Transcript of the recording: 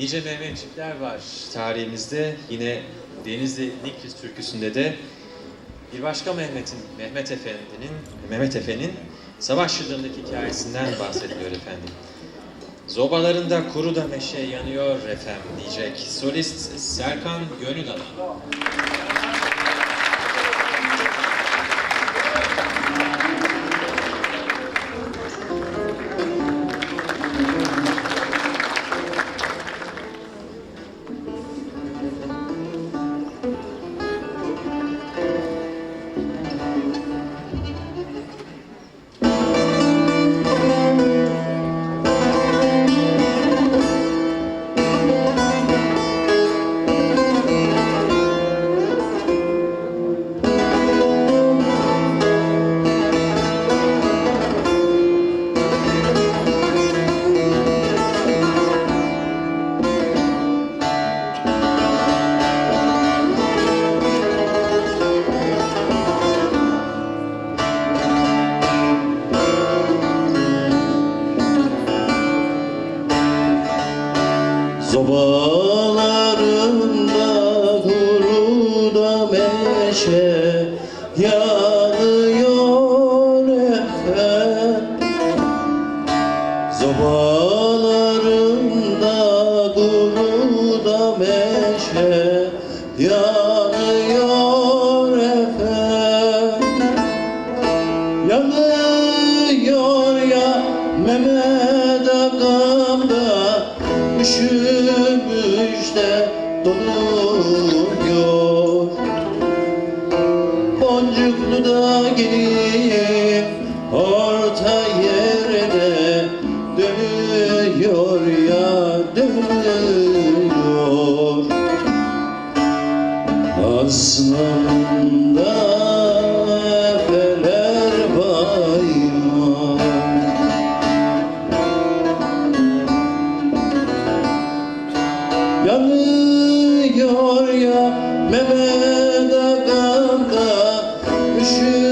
Nice Mehmetçikler var tarihimizde. Yine Denizli Niklis türküsünde de bir başka Mehmet'in, Mehmet Efendi'nin, Mehmet Efe'nin savaş yıllarındaki hikayesinden bahsediliyor efendim. Zobalarında kuru da meşe yanıyor efendim diyecek solist Serkan Gönül Alan. Mehmet Akam'da Üşümüş de donuyor Boncuklu da gelip orta yerde Dönüyor ya dönüyor. Aslında Üşümüş